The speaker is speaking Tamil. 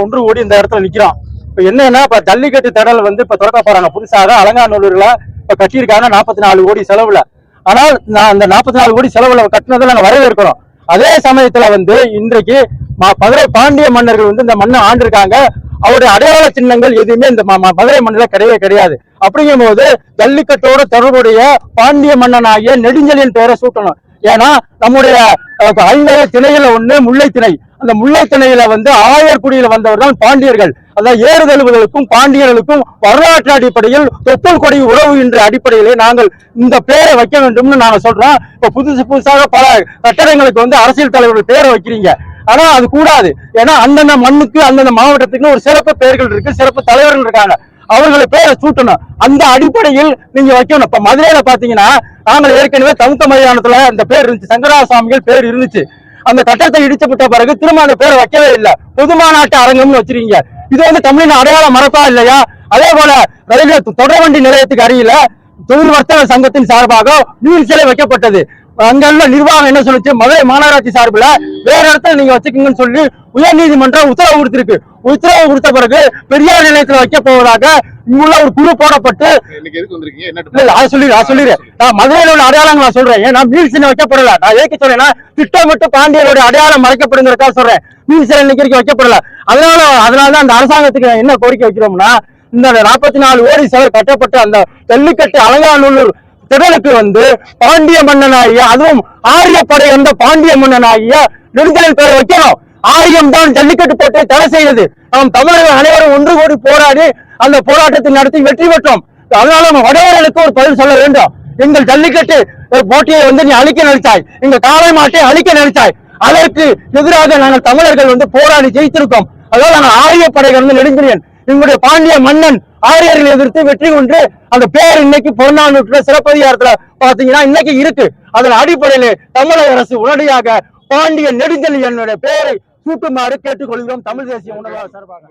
ஒன்று கூடி இந்த இடத்துல நிக்கிறோம் இப்ப என்னன்னா இப்ப ஜல்லிக்கட்டு திடல் வந்து இப்ப திறக்க போறாங்க. புதுசாக அலங்காநல்லூர்ல இப்ப கட்டியிருக்காங்க நாற்பத்தி நாலு கோடி செலவுல. ஆனால் நான் அந்த நாற்பத்தி நாலு கோடி செலவுல கட்டினதை நாங்க வரவேற்கிறோம். அதே சமயத்துல வந்து இன்றைக்கு மதுரை பாண்டிய மன்னர்கள் வந்து இந்த மண்ணை ஆண்டிருக்காங்க. அவருடைய அடையாள சின்னங்கள் எதுவுமே இந்த மதுரை மண்ணில கிடையவே கிடையாது. அப்படிங்கும் போது ஜல்லிக்கட்டோட தொடர்புடைய பாண்டிய மன்னனாகிய நெடுஞ்சலின் பேரை சூட்டணும். ஏன்னா நம்முடைய அஹ், ஐந்தரை திணையில ஒண்ணு முல்லை திணை அந்த முல்லைத்தனையில வந்து ஆயர்குடியில வந்தவர் தான் பாண்டியர்கள். அதாவது ஏறுதழுவுகளுக்கும் பாண்டியர்களுக்கும் வரலாற்று அடிப்படையில் தொப்புள் கொடி உறவு என்ற அடிப்படையிலே நாங்கள் இந்த பேரை வைக்க வேண்டும்னு நாங்க சொல்றோம். இப்ப புதுசு புதுசாக பல கட்டடங்களுக்கு வந்து அரசியல் தலைவர்கள் பேரை வைக்கிறீங்க. ஆனா அது கூடாது. ஏன்னா அந்தந்த மண்ணுக்கு அந்தந்த மாவட்டத்துக்கு ஒரு சிறப்பு பெயர்கள் இருக்கு சிறப்பு தலைவர்கள் இருக்காங்க. அவர்களை பேரை சூட்டணும். அந்த அடிப்படையில் நீங்க வைக்கணும். இப்ப மதுரையில பாத்தீங்கன்னா நாங்கள் ஏற்கனவே தமுக்க மைதானத்துல அந்த பேர் இருந்துச்சு. சங்கராசாமிகள் பேர் இருந்துச்சு. அந்த கட்டடத்தை இடிச்சுவிட்ட பிறகு திரும்ப அந்த பேரை வைக்கவே இல்லை. பொது மாநாட்டு அரங்கம்னு வச்சிருக்கீங்க. இது வந்து தமிழின் அடையாளம் மறப்பா இல்லையா? அதே போல ரயில்வே தொடர்வண்டி நிலையத்துக்கு அருகில தொழில் வர்த்தக சங்கத்தின் சார்பாக நீர் சிலை வைக்கப்பட்டது. அங்குள்ள நிர்வாகம் என்ன சொல்லுச்சு? மதுரை மாநகராட்சி சார்பில் வேற இடத்துல நீங்க வச்சுக்கீங்கன்னு சொல்லி உயர்நீதிமன்றம் உத்தரவு கொடுத்திருக்கு. உத்தரவு கொடுத்த பிறகு பெரியார் நிலையத்தில் வைக்க போவதாக இங்குள்ள ஒரு குழு போடப்பட்டு அதை சொல்லி நான் சொல்லிடுறேன் நான் மதுரையில உள்ள அடையாளங்கள் நான் சொல்றேன். ஏன் நான் மீள் சின்ன வைக்கப்படல. நான் ஏற்க சொல்றேன்னா திட்டமிட்டு பாண்டியருடைய அடையாளம் மறைக்கப்படுங்கிறதா சொல்றேன். மீள் சிலை இன்னைக்கு வைக்கப்படல. அதனால அதனால தான் அந்த அரசாங்கத்துக்கு நான் என்ன கோரிக்கை வைக்கிறோம்னா இந்த நாற்பத்தி நாலு கோடி செலவு கட்டப்பட்ட அந்த ஜல்லிக்கட்டு அலங்காநல்லூர் திடலுக்கு வந்து பாண்டிய மன்னனாகிய அதுவும் ஆரியப்படை வந்த பாண்டிய மன்னனாகிய நெடுஞ்சலில் பேர் வைக்கணும். ஆரியம் தான் ஜல்லிக்கட்டு போட்டை தடை செய்தது. நாம் தமிழர்கள் அனைவரும் ஒன்று கூடி போராடி அந்த போராட்டத்தை நடத்தி வெற்றி பெற்றோம். அதனால நம்ம வடவர்களுக்கு ஒரு பதில் சொல்ல வேண்டும். எங்கள் ஜல்லிக்கட்டு போட்டியை வந்து நீ அழிக்க நினைச்சாய். எங்க காளை மாட்டை அழிக்க நினைச்சாய். அதற்கு எதிராக நாங்கள் தமிழர்கள் வந்து போராடி ஜெயித்திருக்கோம். அதாவது நாங்கள் ஆரிய படைகள் வந்து நெடுஞ்சலியன் எங்களுடைய பாண்டிய மன்னன் ஆரியர்களை எதிர்த்து வெற்றி கொண்டு அந்த பேர் இன்னைக்கு பொன்னானூற்றுல சிறப்பதிகாரத்துல பாத்தீங்கன்னா இன்னைக்கு இருக்கு. அதன் அடிப்படையில தமிழக அரசு உடனடியாக பாண்டிய நெடுஞ்செழியனுடைய பெயரை சூட்டுமாறு கேட்டுக்கொள்கிறோம் தமிழ் தேசிய உணவாளர் சார்பாக.